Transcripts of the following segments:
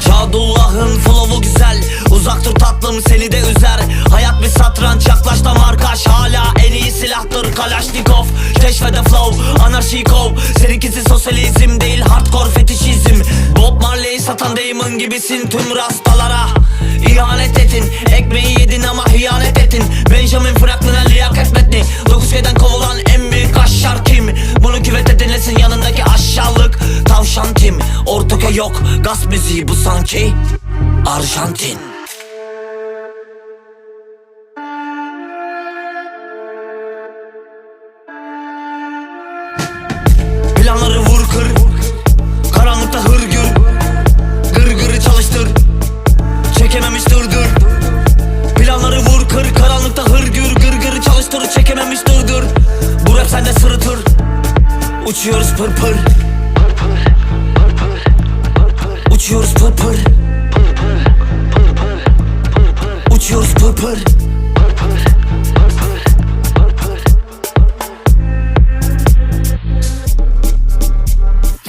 Şadullah'ın flow'u güzel. Uzak tatlım seni de üzer. Hayat bir satranç yaklaş da markaş. Hala en iyi silahtır Kalaşnikov Keşfede flow anarşi kov. Seninkisi sosyalizm değil hardcore fetişizm. Bob Marley satan Damon gibisin tüm rastalara tim Ortaköy yok Gaz müziği bu sanki. Arjantin. Planları vur kır Karanlıkta hırgür Gırgırı çalıştır Çekememiş dırdır Planları vur kır Karanlıkta hırgür Gırgırı çalıştır Çekememiş dırdır Bu rap sende sırıtır. Uçuyoruz pır pır Uçuyoruz pır pır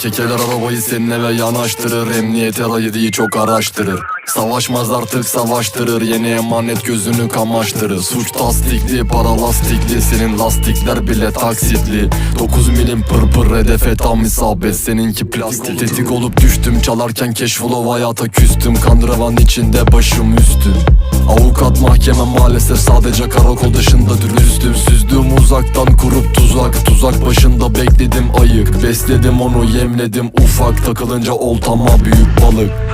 Çekeler arabayı senin eve yanaştırır. Emniyet yediği çok araştırır. Savaşmaz artık savaştırır. Yeni emanet gözünü kamaştırır. Suç tasdikli para lastikli. Senin lastikler bile taksitli. 9 milim pır pır hedefe tam isabet. Seninki plastik. Tetik olup düştüm çalarken keşfolo hayata küstüm. Kandıravan içinde başım üstü. Avukat mahkeme maalesef sadece karakol dışında dürüstüm Süzdüm uzaktan kurup tuzak Tuzak başında bekledim ayık. Besledim onu yemledim ufak Takılınca oltama büyük balık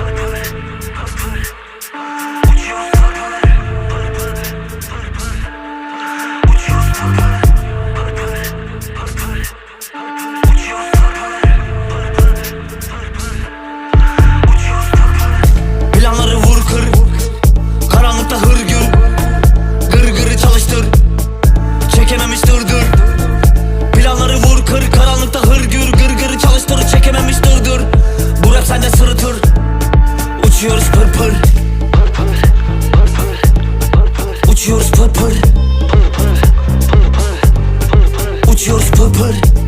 Geçiyoruz pır